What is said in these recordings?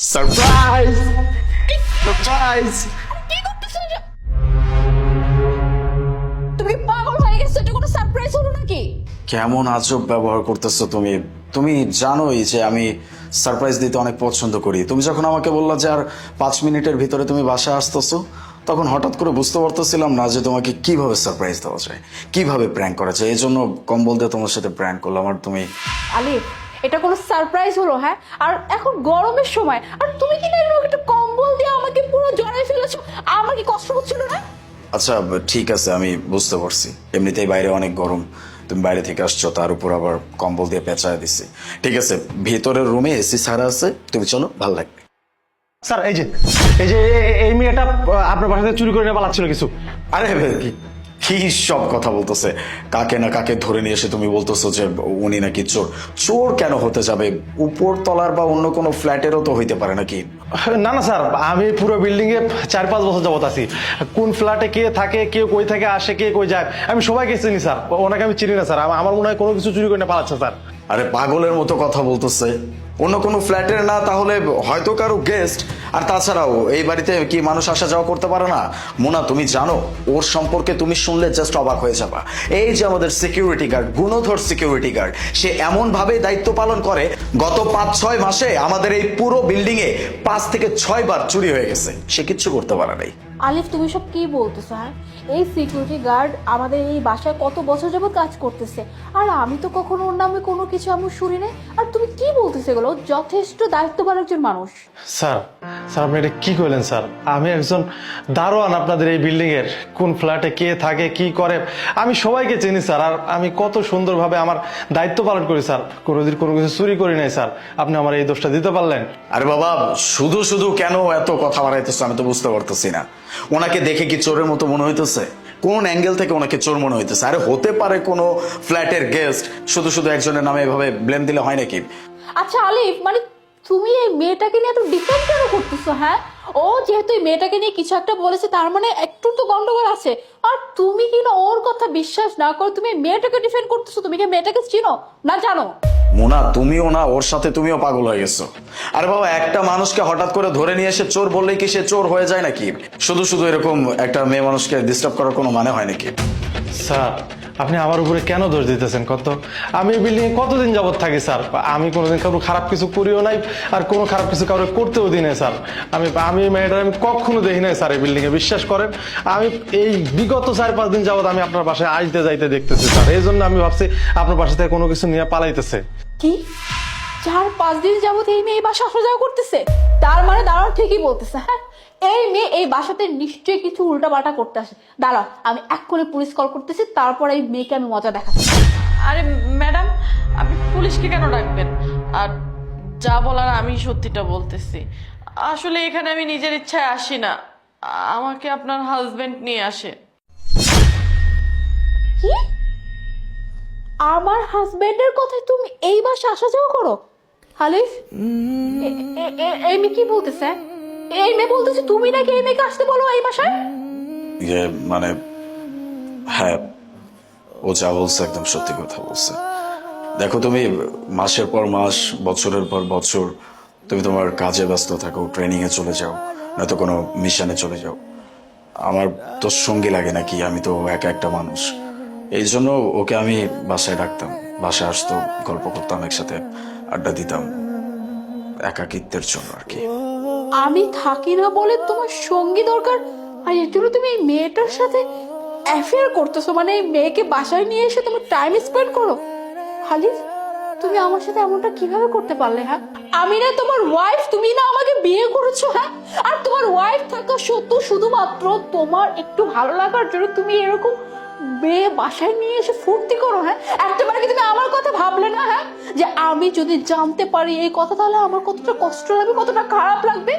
Surprise surprise কি করতেছো এটা? তুমি পাগল হয়ে গেছো এটা কোনো সারপ্রাইজ হলো নাকি? কেমন আজব ব্যবহার করতেছো তুমি? তুমি জানোই যে আমি সারপ্রাইজ দিতে অনেক পছন্দ করি। তুমি যখন আমাকে বললা যে আর পাঁচ মিনিটের ভিতরে তুমি বাসায় আসতেছো তখন হঠাৎ করে বুঝতে পারতেছিলাম না যে তোমাকে কীভাবে সারপ্রাইজ দেওয়া যায় কীভাবে প্র্যাঙ্ক করা যায়। এই জন্য কম্বল দিয়ে তোমার সাথে প্র্যাঙ্ক করলাম আর তুমি আলিফ এটা কোনো সারপ্রাইজ হলো হ্যাঁ? আর এখন গরমের সময় আর তুমি কি না এরকম একটা কম্বল দিয়ে আমাকে পুরো জড়াই ফেলেছো? আমার কি কষ্ট হচ্ছিল না? আচ্ছা ঠিক আছে আমি বুঝতে পারছি। এমনিতেই বাইরে অনেক গরম। তুমি বাইরে থেকে আসছো তার উপর আবার কম্বল দিয়ে পেঁচায় দিছি। ঠিক আছে ভিতরের রুমে এসি ছাড়া আছে তুমি চলো ভালো লাগবে। স্যার এই যে এই যে এই মেয়েটা আপনার বাসা থেকে চুরি করে নিয়ে পালাচ্ছিল কিছু। আরে কি- সব কথা বলতেছে? কাকে না কাকে ধরে নিয়ে এসে তুমি বলতেছো যে উনি নাকি চোর? চোর কেন হতে যাবে? উপর তলার বা অন্য কোনো ফ্ল্যাটেরও তো হইতে পারে নাকি? না না, স্যার, আমি পুরো বিল্ডিং এ চার পাঁচ বছর যাবত আছি। কোন ফ্ল্যাটে কে থাকে, কে কই থাকে আসে, কে কই যায়, আমি সবাইকে চিনি, স্যার। ওনাকে আমি চিনি না, স্যার। আমার মনে হয় কোনো কিছু চুরি করে পালাচ্ছে, স্যার। আরে পাগলের মতো কথা বলতেছে। অন্য কোনো ফ্ল্যাটের না, তাহলে হয়তো কারও গেস্ট আর তাছাড়াও, এই বাড়িতে কি মানুষ আসা যাওয়া করতে পারে না? মোনা, তুমি জানো, ওর সম্পর্কে তুমি শুনলে জাস্ট অবাক হয়ে যাবা। এই যে আমাদের সিকিউরিটি গার্ড গুণধর সিকিউরিটি গার্ড সে এমন ভাবে দায়িত্ব পালন করে, গত পাঁচ ছয় মাসে আমাদের এই পুরো বিল্ডিং এ পাঁচ থেকে ছয় বার চুরি হয়ে গেছে। সে কিচ্ছু করতে পারে নাই। আলিফ তুমি সব কি বলতেছো হ্যাঁ? এই সিকিউরিটি গার্ড আমাদের এই বাসায় কত বছর যাবত কাজ করতেছে। আর আমি তো কখনো ওর নামে কোনো কিছু আমি শুনি নাই। আর তুমি কি বলতেছো এগুলো? যথেষ্ট দায়িত্ববান একজন মানুষ। স্যার স্যার আপনি এটা কি করলেন স্যার? আমি একজন দারোয়ান আপনাদের এই বিল্ডিং এর। কোন ফ্ল্যাটে কে থাকে কি করে? আমি সবাইকে চিনি স্যার। আর আমি কত সুন্দরভাবে আমার দায়িত্ব পালন করি স্যার। কোনোদিন কোনো কিছু চুরি করি নাই স্যার। আপনি আমার এই দোষটা দিতে পারলেন। আরে বাবা শুধু শুধু কেন এত কথা বাড়াইতেছো আমি তো বুঝতে পারতেছি না। ওনাকে দেখে কি চোরের মতো মনে হইতেছে? কোন অ্যাঙ্গেল থেকে ওনাকে চোর মনে হইতেছে? আরে হতে পারে কোনো ফ্ল্যাটের গেস্ট শুধু শুধু একজনের নামে এভাবে ব্লেম দিলে হয় নাকি? আচ্ছা আলিফ মানে তুমি এই মেয়েটাকে নিয়ে এত ডিফেন্ড কেন করতেছো হ্যাঁ? ও যেহেতু এই মেয়েটাকে নিয়ে কিছু একটা বলেছে, তার মানে একটু তো গন্ডগোল আছে। আর তুমি কি না ওর কথা বিশ্বাস না করে তুমি মেয়েটাকে ডিফেন্ড করতেছো? তুমি কি মেয়েটাকে চিনো? না জানো? মোনা, তুমিও না, ওর সাথে তুমিও পাগল হয়ে গেছো। আরে বাবা, একটা মানুষকে হঠাৎ করে ধরে নিয়ে এসে চোর বললেই কি সে চোর হয়ে যায় নাকি? শুধু শুধু এরকম একটা মেয়ে মানুষকে ডিস্টার্ব করার কোনো মানে হয় নাকি? স্যার আপনি আমার উপরে কেন দোষ দিতেছেন? কত? আমি এই বিল্ডিং এ কতদিন যাবত থাকি, স্যার? আমি কোনোদিন কারও খারাপ কিছু করিও নাই, আর কোনো খারাপ কিছু কারও করতেও দিই নাই, স্যার। আমি আমি মেয়েটার আমি কখনো দেখি নাই, স্যার, এই বিল্ডিং এ। বিশ্বাস করেন, আমি এই বিগত চার, পাঁচ দিন যাবত আমি আপনার বাসায় আসতে যাইতে দেখতেছি, স্যার। এই জন্য আমি ভাবছি আপনার বাসা থেকে কোনো কিছু নিয়ে পালাইতেছে। কি? চার, পাঁচ দিন যাবত এই মেয়ে বাসা আসা করতেছে? তার মানে দাঁড়াও, ঠিকই বলতেছে হ্যাঁ? এই মেয়ে এই বাসাতে নিশ্চয়ই কিছু উল্টাপাল্টা করতে আসে দাঁড়াও আমি এক্ষুনি পুলিশ কল করতেছি তারপর এই মেয়েকে আমি মজা দেখাচ্ছি আরে ম্যাডাম আপনি পুলিশকে কেন ডাকবেন আর যা বলার আমি সত্যিটা বলতেছি আসলে এখানে আমি নিজের ইচ্ছায় আসি না আমাকে আপনার হাজবেন্ড নিয়ে আসে কি আমার হাজবেন্ডের কথায় তুমি এই বাসা আসা যাওয়া করো হালিফ এই মেয়ে কি বলতেছে এই মেয়ে বলতেছে, তুমি নাকি এই মেয়েকে আসতে বলো এই বাসায়? যে মানে হ্যাঁ ও যা বলছে একদম সত্যি কথা বলছে। দেখো তুমি, মাসের পর মাস, বছরের পর বছর, তুমি তোমার কাজে ব্যস্ত থাকো ট্রেনিং এ চলে যাও, নয়তো কোনো মিশনে চলে যাও। আমার তো সঙ্গী লাগে নাকি, আমি তো একা একটা মানুষ। এই জন্য ওকে আমি বাসায় ডাকতাম, বাসায় আসতো, গল্প করতাম, একসাথে আড্ডা দিতাম, একাকিত্বের জন্য আর কি। আমি থাকি না বলে তোমার সঙ্গী দরকার? আর এর জন্য তুমি এই মেয়েটার সাথে অ্যাফেয়ার করতেছো মানে এই মেয়েকে বাসায় নিয়ে এসে তুমি টাইম স্পেন্ড করো? হালিফ তুমি আমার সাথে এমনটা কীভাবে করতে পারলে হ্যাঁ? আমি না তোমার ওয়াইফ তুমি না আমাকে বিয়ে করেছ হ্যাঁ? আর তোমার ওয়াইফ থাকা সত্ত্বেও শুধুমাত্র তোমার একটু ভালো লাগার জন্য তুমি এরকম মেয়ে বাসায় নিয়ে এসে ফুর্তি করো হ্যাঁ? একটাবার কি তুমি আমার কথা ভাবলে না হ্যাঁ? যে আমি যদি জানতে পারি এই কথা, তাহলে আমার কতটা কষ্ট লাগবে, কতটা খারাপ লাগবে?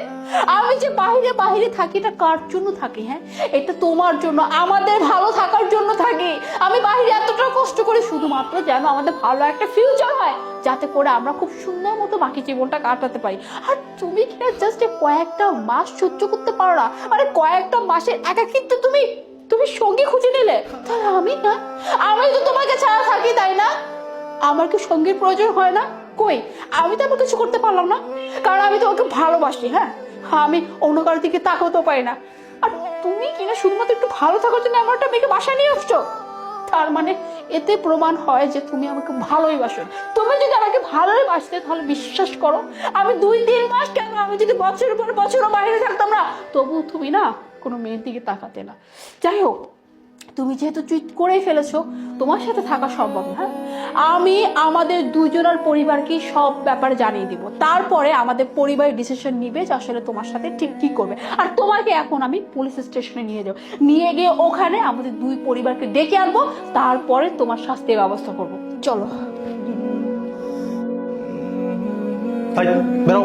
আমি যে বাইরে বাইরে থাকি, এটা কার জন্য থাকি হ্যাঁ? এটা তোমার জন্য, আমাদের ভালো থাকার জন্য থাকি। আমি বাইরে এতটা কষ্ট করি, শুধুমাত্র যেন আমাদের ভালো একটা ফিউচার হয়, যাতে করে আমরা খুব সুন্দর মতো বাকি জীবনটা কাটাতে পারি। আর তুমি কি জাস্ট কয়েকটা মাস সহ্য করতে পারো না? মানে কয়েকটা মাসের একাকিত্ব তুমি তুমি সঙ্গী খুঁজে তাহলে আমি না? আমি তো তোমাকে ছাড়া থাকি, তাই না? আমার কি সঙ্গীর প্রয়োজন হয় না? কই? আমি তো এমন কিছু করতে পারলাম না। কারণ আমি তোমাকে ভালোবাসি হ্যাঁ? আমি অন্য কারোর দিকে তাকাতেও পারি না। আর তুমি কিনা শুধুমাত্র একটু ভালো থাকার জন্য এমন একটা মেয়েকে বাসায় নিয়ে আসছো? তার মানে এতে প্রমাণ হয় যে তুমি আমাকে ভালোই বাসো তুমি যদি আমাকে ভালোই বাসতে তাহলে বিশ্বাস করো, আমি দুই তিন মাস কেন আমি যদি বছরের পর বছরও বাইরে থাকতাম না তবু তুমি না কোনো মেয়ের দিকে তাকাতে না। যাই হোক তুমি যেহেতু চুইট করেই ফেলেছো, তোমার সাথে থাকা সম্ভব না? আমি আমাদের দুজনের পরিবারকে সব ব্যাপার জানিয়ে দিব। তারপরে আমাদের পরিবার ডিসিশন নিবে যে আসলে তোমার সাথে ঠিক কি করবে। আর তোমাকে এখন আমি পুলিশ স্টেশনে নিয়ে যাব। নিয়ে গিয়ে ওখানে আমাদের দুই পরিবারকে ডেকে আনব, তারপরে তোমার শাস্তির ব্যবস্থা করব। চলো। বেরো।